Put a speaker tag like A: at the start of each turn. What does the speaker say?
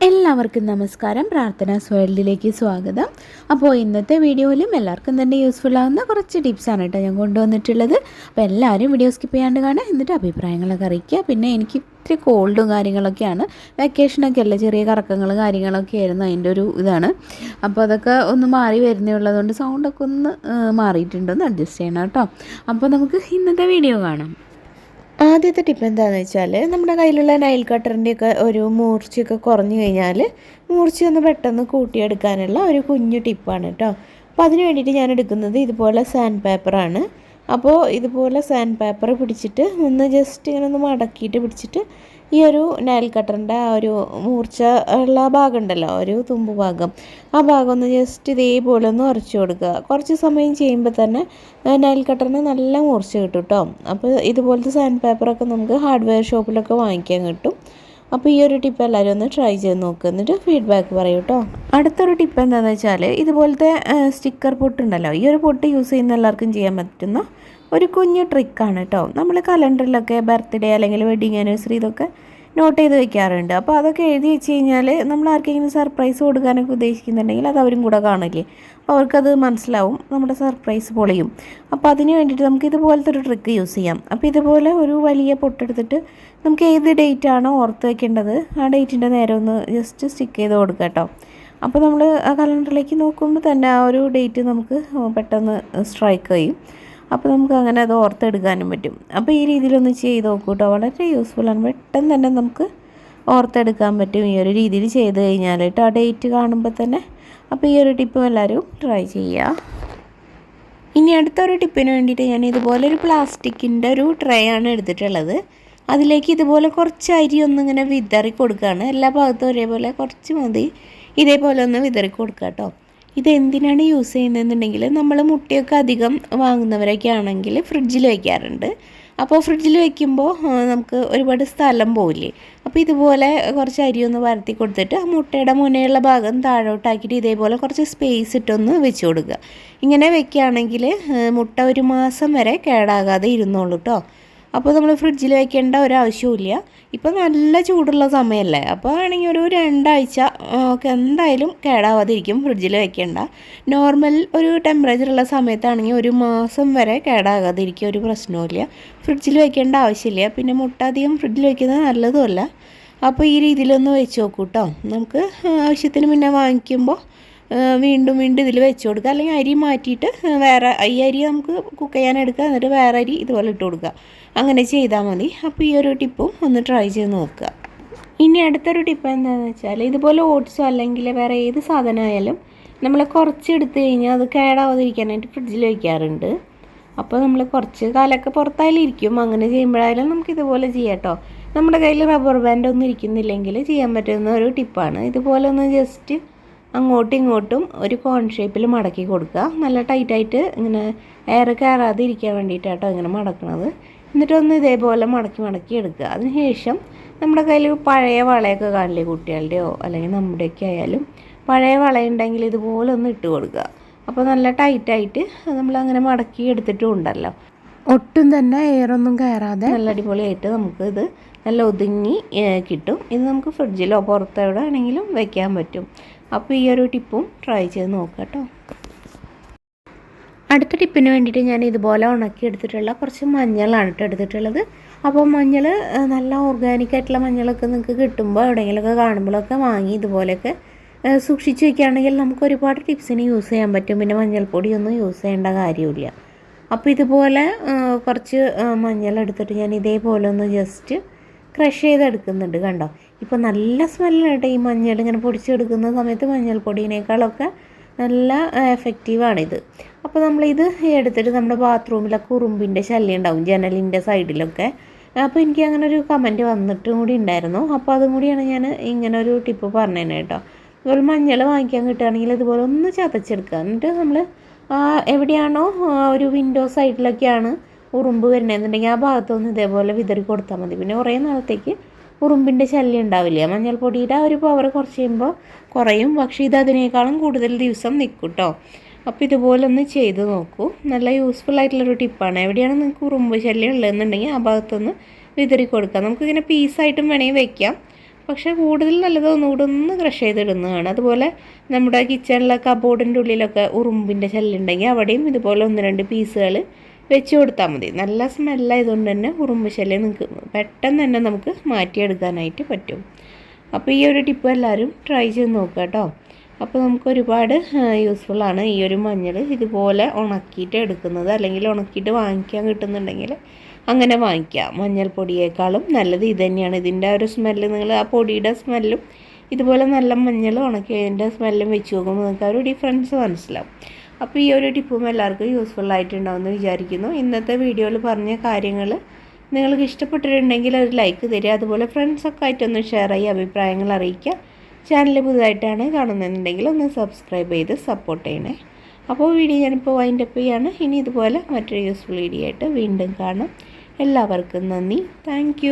A: എല്ലാവർക്കും നമസ്കാരം. പ്രാർത്ഥന വേൾഡിലേക്ക് സ്വാഗതം. അപ്പോൾ ഇന്നത്തെ വീഡിയോയിലും എല്ലാവർക്കും തന്നെ യൂസ്ഫുൾ ആകുന്ന കുറച്ച് ടിപ്സാണ് കേട്ടോ ഞാൻ കൊണ്ടുവന്നിട്ടുള്ളത്. അപ്പോൾ എല്ലാവരും വീഡിയോ സ്കിപ്പ് ചെയ്യാണ്ട് കാണാം എന്നിട്ട് അഭിപ്രായങ്ങളൊക്കെ അറിയിക്കുക. പിന്നെ എനിക്ക് ഇത്തിരി കോൾഡും കാര്യങ്ങളൊക്കെയാണ്. വെക്കേഷനൊക്കെ അല്ല ചെറിയ കറക്കങ്ങൾ കാര്യങ്ങളൊക്കെ ആയിരുന്നു അതിന്റെ ഒരു ഇതാണ്. അപ്പോൾ അതൊക്കെ ഒന്ന് മാറി വരുന്നേ ഉള്ളതുകൊണ്ട് സൗണ്ടൊക്കെ ഒന്ന് മാറിയിട്ടുണ്ടൊന്ന് അഡ്ജസ്റ്റ് ചെയ്യണം കേട്ടോ. അപ്പോൾ നമുക്ക് ഇന്നത്തെ വീഡിയോ കാണാം. ആദ്യത്തെ ടിപ്പ് എന്താണെന്ന് വെച്ചാൽ നമ്മുടെ കയ്യിലുള്ള നൈൽ കട്ടറിന്റെയൊക്കെ ഒരു മൂർച്ചയൊക്കെ കുറഞ്ഞു കഴിഞ്ഞാൽ മൂർച്ച ഒന്ന് പെട്ടെന്ന് കൂട്ടിയെടുക്കാനുള്ള ഒരു കുഞ്ഞു ടിപ്പാണ് കേട്ടോ അപ്പോൾ അതിന് വേണ്ടിയിട്ട് ഞാൻ എടുക്കുന്നത് ഇതുപോലെ സാൻഡ് പേപ്പറാണ് അപ്പോൾ ഇതുപോലെ സാൻഡ് പേപ്പർ പിടിച്ചിട്ട് ഒന്ന് ജസ്റ്റ് ഇങ്ങനെ ഒന്ന് മടക്കിയിട്ട് പിടിച്ചിട്ട് ഈ ഒരു നെയൽ കട്ടറിന്റെ ആ ഒരു മൂർച്ച ഉള്ള ഭാഗം ഉണ്ടല്ലോ ഒരു തുമ്പ് ഭാഗം. ആ ഭാഗം ഒന്ന് ജസ്റ്റ് ഇതേപോലെ ഒന്ന് ഉറച്ചു കൊടുക്കുക. കുറച്ച് സമയം ചെയ്യുമ്പോൾ തന്നെ നെയൽ കട്ടറിന് നല്ല മൂർച്ച കിട്ടും കേട്ടോ അപ്പോൾ ഇതുപോലത്തെ സാൻഡ് പേപ്പറൊക്കെ നമുക്ക് ഹാർഡ്വെയർ ഷോപ്പിലൊക്കെ വാങ്ങിക്കാൻ കിട്ടും. അപ്പോൾ ഈ ഒരു ടിപ്പ് എല്ലാവരും ഒന്ന് ട്രൈ ചെയ്ത് നോക്കുക എന്നിട്ട് ഫീഡ്ബാക്ക് പറയൂ കേട്ടോ അടുത്തൊരു ടിപ്പ് എന്താണെന്ന് വെച്ചാൽ ഇതുപോലത്തെ സ്റ്റിക്കർ പൊട്ടുണ്ടല്ലോ ഈ ഒരു പൊട്ട് യൂസ് ചെയ്യുന്ന എല്ലാവർക്കും ചെയ്യാൻ പറ്റുന്ന ഒരു കുഞ്ഞു ട്രിക്കാണ് കേട്ടോ നമ്മൾ കലണ്ടറിലൊക്കെ ബർത്ത്ഡേ അല്ലെങ്കിൽ വെഡിങ് ആനിവേഴ്സറി ഇതൊക്കെ നോട്ട് ചെയ്ത് വെക്കാറുണ്ട്. അപ്പോൾ അതൊക്കെ എഴുതി വെച്ച് കഴിഞ്ഞാൽ നമ്മൾ ആർക്കെങ്കിലും സർപ്രൈസ് കൊടുക്കാനൊക്കെ ഉദ്ദേശിക്കുന്നുണ്ടെങ്കിൽ അത് അവരും കൂടെ കാണില്ലേ അപ്പോൾ അവർക്കത് മനസ്സിലാവും. നമ്മുടെ സർപ്രൈസ് പൊളിയും. അപ്പോൾ അതിന് വേണ്ടിയിട്ട് നമുക്ക് ഇതുപോലത്തെ ഒരു ട്രിക്ക് യൂസ് ചെയ്യാം. അപ്പോൾ ഇതുപോലെ ഒരു വലിയ പൊട്ടെടുത്തിട്ട് നമുക്ക് ഏത് ഡേറ്റ് ആണോ ഓർത്ത് വെക്കേണ്ടത് ആ ഡേറ്റിന്റെ നേരെ ഒന്ന് ജസ്റ്റ് സ്റ്റിക്ക് ചെയ്ത് കൊടുക്കുക കേട്ടോ അപ്പോൾ നമ്മൾ ആ കലണ്ടറിലേക്ക് നോക്കുമ്പോൾ തന്നെ ആ ഒരു ഡേറ്റ് നമുക്ക് പെട്ടെന്ന് സ്ട്രൈക്ക് ചെയ്യും. അപ്പോൾ നമുക്ക് അങ്ങനെ അത് ഓർത്തെടുക്കാനും പറ്റും. അപ്പോൾ ഈ രീതിയിലൊന്ന് ചെയ്ത് നോക്കൂ കേട്ടോ വളരെ യൂസ്ഫുള്ളാണ് പെട്ടെന്ന് തന്നെ നമുക്ക് ഓർത്തെടുക്കാൻ പറ്റും ഈ ഒരു രീതിയിൽ ചെയ്ത് കഴിഞ്ഞാൽ കേട്ടോ. ആ ഡേറ്റ് കാണുമ്പോൾ തന്നെ. അപ്പോൾ ഈ ഒരു ടിപ്പും എല്ലാവരും ട്രൈ ചെയ്യുക. ഇനി അടുത്തൊരു ടിപ്പിന് വേണ്ടിയിട്ട് ഞാൻ ഇതുപോലെ ഒരു പ്ലാസ്റ്റിക്കിന്റെ ഒരു ട്രേ ആണ് എടുത്തിട്ടുള്ളത്. അതിലേക്ക് ഇതുപോലെ കുറച്ച് അരി ഒന്നിങ്ങനെ വിതറി കൊടുക്കുകയാണ്. എല്ലാ ഭാഗത്തും ഒരേപോലെ കുറച്ച് മതി. ഇതേപോലെ ഒന്ന് വിതറി കൊടുക്കുക കേട്ടോ. ഇത് എന്തിനാണ് യൂസ് ചെയ്യുന്നതെന്നുണ്ടെങ്കിൽ നമ്മൾ മുട്ടയൊക്കെ അധികം വാങ്ങുന്നവരൊക്കെ ആണെങ്കിൽ ഫ്രിഡ്ജിൽ വയ്ക്കാറുണ്ട്. അപ്പോൾ ഫ്രിഡ്ജിൽ വയ്ക്കുമ്പോൾ നമുക്ക് ഒരുപാട് സ്ഥലം പോവില്ലേ? അപ്പോൾ ഇതുപോലെ കുറച്ച് അരി ഒന്ന് പരത്തി കൊടുത്തിട്ട് ആ മുട്ടയുടെ മുനയുള്ള ഭാഗം താഴോട്ടാക്കിയിട്ട് ഇതേപോലെ കുറച്ച് സ്പേസ് ഇട്ടൊന്ന് വെച്ച് കൊടുക്കുക. ഇങ്ങനെ വെക്കുകയാണെങ്കിൽ മുട്ട ഒരു മാസം വരെ കേടാകാതെ ഇരുന്നോളൂ കേട്ടോ അപ്പോൾ നമ്മൾ ഫ്രിഡ്ജിൽ വെക്കേണ്ട ഇല്ല ഇപ്പം നല്ല ചൂടുള്ള സമയമല്ലേ? അപ്പോൾ ആണെങ്കിൽ ഒരു രണ്ടാഴ്ച ഒക്കെ എന്തായാലും കേടാവാതിരിക്കും ഫ്രിഡ്ജിൽ വെക്കേണ്ട. നോർമൽ ഒരു ടെമ്പറേച്ചറുള്ള സമയത്താണെങ്കിൽ ഒരു മാസം വരെ കേടാകാതിരിക്കും ഒരു പ്രശ്നവുമില്ല. ഫ്രിഡ്ജിൽ വെക്കേണ്ട ആവശ്യമില്ല. പിന്നെ മുട്ട അധികം ഫ്രിഡ്ജിൽ വെക്കുന്നത് നല്ലതുമല്ല. അപ്പോൾ ഈ രീതിയിലൊന്ന് വെച്ച് നോക്കൂ കേട്ടോ നമുക്ക് ആവശ്യത്തിന് പിന്നെ വാങ്ങിക്കുമ്പോൾ വീണ്ടും വീണ്ടും ഇതിൽ വെച്ച് കൊടുക്കുക. അല്ലെങ്കിൽ അരി മാറ്റിയിട്ട് വേറെ ഈ അരി നമുക്ക് കുക്ക് ചെയ്യാൻ എടുക്കുക. എന്നിട്ട് വേറെ അരി ഇതുപോലെ ഇട്ട് കൊടുക്കുക. അങ്ങനെ ചെയ്താൽ മതി. അപ്പോൾ ഈ ഒരു ടിപ്പും ഒന്ന് ട്രൈ ചെയ്ത് നോക്കുക. ഇനി അടുത്തൊരു ടിപ്പ് എന്താണെന്ന് വെച്ചാൽ ഇതുപോലെ ഓട്സോ അല്ലെങ്കിൽ വേറെ ഏത് സാധനമായാലും നമ്മൾ കുറച്ച് എടുത്തു കഴിഞ്ഞാൽ അത് കേടാവാതിരിക്കാനായിട്ട് ഫ്രിഡ്ജിൽ വയ്ക്കാറുണ്ട് അപ്പോൾ നമ്മൾ കുറച്ച് കാലമൊക്കെ പുറത്തായാലും ഇരിക്കും. അങ്ങനെ ചെയ്യുമ്പോഴായാലും നമുക്ക് ഇതുപോലെ ചെയ്യാം കേട്ടോ. നമ്മുടെ കയ്യിൽ റബ്ബർ ബാൻഡ് ഒന്നും ഇരിക്കുന്നില്ലെങ്കിൽ ചെയ്യാൻ പറ്റുന്ന ഒരു ടിപ്പാണ് ഇതുപോലെ ഒന്ന് ജസ്റ്റ് അങ്ങോട്ടും ഇങ്ങോട്ടും ഒരു കോൺ ഷേപ്പിൽ മടക്കി കൊടുക്കുക. നല്ല ടൈറ്റായിട്ട് ഇങ്ങനെ എയർ കയറാതെ ഇരിക്കാൻ വേണ്ടിയിട്ടാട്ടോ ഇങ്ങനെ മടക്കണത്. എന്നിട്ടൊന്ന് ഇതേപോലെ മടക്കി മടക്കി എടുക്കുക. അതിനുശേഷം നമ്മുടെ കയ്യിൽ പഴയ വളയൊക്കെ കാണില്ലേ കുട്ടികളുടെയോ അല്ലെങ്കിൽ നമ്മുടെയൊക്കെ ആയാലും പഴയ വളയുണ്ടെങ്കിൽ ഇതുപോലെ ഒന്ന് ഇട്ട് കൊടുക്കുക. അപ്പോൾ നല്ല ടൈറ്റായിട്ട് നമ്മളങ്ങനെ മടക്കി എടുത്തിട്ടും ഉണ്ടല്ലോ. ഒട്ടും തന്നെ എയറൊന്നും കയറാതെ നല്ല അടിപൊളിയായിട്ട് നമുക്ക് ഇത് നല്ല ഒതുങ്ങി കിട്ടും. ഇത് നമുക്ക് ഫ്രിഡ്ജിലോ പുറത്തെവിടെ ആണെങ്കിലും വെക്കാൻ പറ്റും. അപ്പോൾ ഈ ഒരു ടിപ്പും ട്രൈ ചെയ്ത് നോക്കാം കേട്ടോ. അടുത്ത ടിപ്പിന് വേണ്ടിയിട്ട് ഞാൻ ഇതുപോലെ ഉണക്കി എടുത്തിട്ടുള്ള കുറച്ച് മഞ്ഞളാണ് കേട്ടോ എടുത്തിട്ടുള്ളത്. അപ്പോൾ മഞ്ഞൾ നല്ല ഓർഗാനിക് ആയിട്ടുള്ള മഞ്ഞളൊക്കെ നിങ്ങൾക്ക് കിട്ടുമ്പോൾ എവിടെയെങ്കിലുമൊക്കെ കാണുമ്പോഴൊക്കെ വാങ്ങി ഇതുപോലെയൊക്കെ സൂക്ഷിച്ച് വെക്കുകയാണെങ്കിൽ നമുക്ക് ഒരുപാട് ടിപ്സിന് യൂസ് ചെയ്യാൻ പറ്റും. പിന്നെ മഞ്ഞൾപ്പൊടിയൊന്നും യൂസ് ചെയ്യേണ്ട കാര്യമില്ല. അപ്പോൾ ഇതുപോലെ കുറച്ച് മഞ്ഞൾ എടുത്തിട്ട് ഞാൻ ഇതേപോലെ ഒന്ന് ജസ്റ്റ് ക്രഷ് ചെയ്തെടുക്കുന്നുണ്ട് കണ്ടോ? ഇപ്പോൾ നല്ല സ്മെല്ലാണ് കേട്ടോ ഈ മഞ്ഞൾ ഇങ്ങനെ പൊടിച്ചെടുക്കുന്ന സമയത്ത് മഞ്ഞൾപ്പൊടിയേക്കാളൊക്കെ നല്ല എഫക്റ്റീവാണിത് അപ്പോൾ നമ്മളിത് എടുത്തിട്ട് നമ്മുടെ ബാത്റൂമിലൊക്കെ ഉറുമ്പിന്റെ ശല്യം ഉണ്ടാവും ജനലിന്റെ സൈഡിലൊക്കെ അപ്പോൾ എനിക്ക് അങ്ങനെ ഒരു കമന്റ് വന്നിട്ടും കൂടി ഉണ്ടായിരുന്നു. അപ്പോൾ അതും കൂടിയാണ് ഞാൻ ഇങ്ങനെ ഒരു ടിപ്പ് പറഞ്ഞേനെ കേട്ടോ അതുപോലെ മഞ്ഞൾ വാങ്ങിക്കാൻ കിട്ടുകയാണെങ്കിൽ ഇതുപോലെ ഒന്ന് ചതച്ചെടുക്കുക. എന്നിട്ട് നമ്മൾ എവിടെയാണോ ഒരു വിൻഡോ സൈഡിലൊക്കെയാണ് ഉറുമ്പ് വരണമെന്നുണ്ടെങ്കിൽ ആ ഭാഗത്തൊന്ന് ഇതേപോലെ വിതറി കൊടുത്താൽ മതി. പിന്നെ കുറേ നാളത്തേക്ക് ഉറുമ്പിന്റെ ശല്യം ഉണ്ടാവില്ല. മഞ്ഞൾപ്പൊടിയുടെ ആ ഒരു പവർ കുറച്ച് കഴിയുമ്പോൾ കുറയും. പക്ഷേ ഇത് അതിനേക്കാളും കൂടുതൽ ദിവസം നിൽക്കും കേട്ടോ അപ്പോൾ ഇതുപോലെ ഒന്ന് ചെയ്ത് നോക്കൂ. നല്ല യൂസ്ഫുൾ ആയിട്ടുള്ളൊരു ടിപ്പാണ് എവിടെയാണ് നിങ്ങൾക്ക് ഉറുമ്പ് ശല്യം ഉള്ളതെന്നുണ്ടെങ്കിൽ ആ ഭാഗത്തൊന്ന് വിതറി കൊടുക്കാം. നമുക്കിങ്ങനെ പീസായിട്ടും വേണമെങ്കിൽ വെക്കാം. പക്ഷേ കൂടുതൽ നല്ലത് ഒന്നുകൂടെ ഒന്ന് ക്രഷ് ചെയ്തിടുന്നതാണ്. അതുപോലെ നമ്മുടെ കിച്ചണിലെ കബോർഡിന്റെ ഉള്ളിലൊക്കെ ഉറുമ്പിന്റെ ശല്യം ഉണ്ടെങ്കിൽ അവിടെയും ഇതുപോലെ ഒന്ന് രണ്ട് പീസുകൾ വെച്ച് കൊടുത്താൽ മതി. നല്ല സ്മെല്ലായതുകൊണ്ട് തന്നെ ഉറുമ്പ് ശല്യം നിങ്ങൾക്ക് പെട്ടെന്ന് തന്നെ നമുക്ക് മാറ്റിയെടുക്കാനായിട്ട് പറ്റും. അപ്പോൾ ഈ ഒരു ടിപ്പ് എല്ലാവരും ട്രൈ ചെയ്ത് നോക്കുക കേട്ടോ. അപ്പോൾ നമുക്ക് ഒരുപാട് യൂസ്ഫുള്ളാണ് ഈ ഒരു മഞ്ഞൾ ഇതുപോലെ ഉണക്കിയിട്ട് എടുക്കുന്നത്. അല്ലെങ്കിൽ ഉണക്കിയിട്ട് വാങ്ങിക്കാൻ കിട്ടുന്നുണ്ടെങ്കിൽ അങ്ങനെ വാങ്ങിക്കുക മഞ്ഞൾപ്പൊടിയേക്കാളും നല്ലത് ഇത് തന്നെയാണ്. ഇതിന്റെ ഒരു സ്മെല്ല് നിങ്ങൾ ആ പൊടിയുടെ സ്മെല്ലും ഇതുപോലെ നല്ല മഞ്ഞൾ ഉണക്കിയതിന്റെ സ്മെല്ലും വെച്ച് നോക്കുമ്പോൾ നിങ്ങൾക്ക് ആ ഒരു ഡിഫറൻസ് മനസ്സിലാവും. അപ്പോൾ ഈ ഒരു ടിപ്പും എല്ലാവർക്കും യൂസ്ഫുൾ ആയിട്ടുണ്ടാവുമെന്ന് വിചാരിക്കുന്നു. ഇന്നത്തെ വീഡിയോയിൽ പറഞ്ഞ കാര്യങ്ങൾ നിങ്ങൾക്ക് ഇഷ്ടപ്പെട്ടിട്ടുണ്ടെങ്കിൽ ഒരു ലൈക്ക് തരിക അതുപോലെ ഫ്രണ്ട്സൊക്കെ ആയിട്ടൊന്ന് ഷെയർ ചെയ്യുക അഭിപ്രായങ്ങൾ അറിയിക്കുക. ചാനൽ പുതുതായിട്ടാണ് കാണുന്നുണ്ടെങ്കിൽ ഒന്ന് സബ്സ്ക്രൈബ് ചെയ്ത് സപ്പോർട്ട് ചെയ്യണേ. അപ്പോൾ വീഡിയോ ഞാനിപ്പോൾ വൈൻഡപ്പ് ചെയ്യാണ്. ഇനി ഇതുപോലെ മറ്റൊരു യൂസ്ഫുൾ വീഡിയോ ആയിട്ട് വീണ്ടും കാണാം. എല്ലാവർക്കും നന്ദി. താങ്ക്